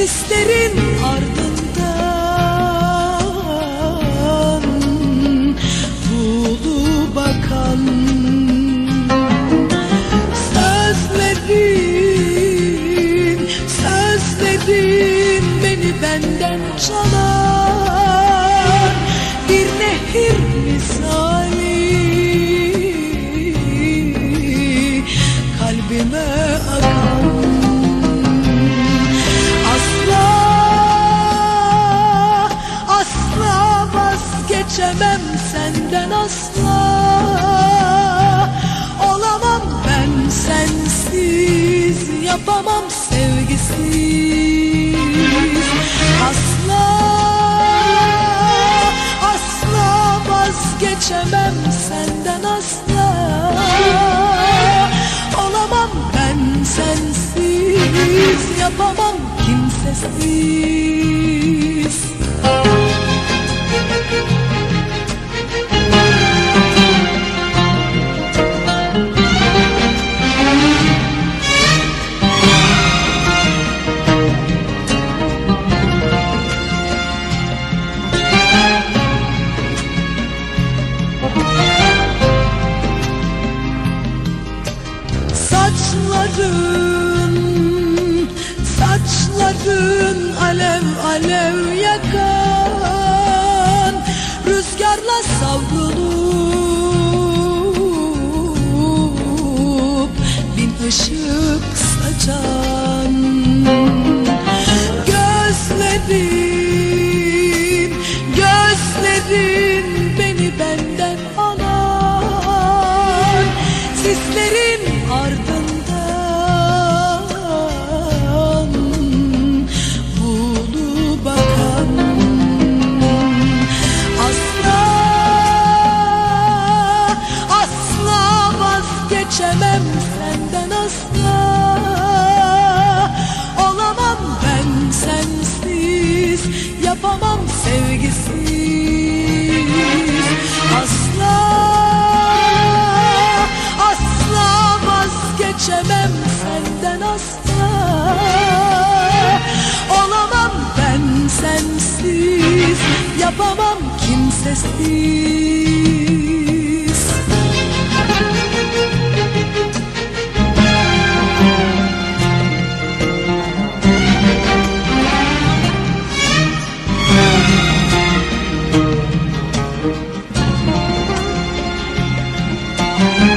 Sislerin ardından Buğulu bakan Sözlerin, sözlerin Beni benden çalar asla. Olamam ben sensiz yapamam sevgisiz. Asla asla vazgeçemem senden asla. Olamam ben sensiz yapamam kimsesiz Saçların, saçların alev alev yakan Rüzgarla savrulup bin ışık saçan. Gözlerin, gözlerin beni benden Sislerin babam kimsesiz. Müzik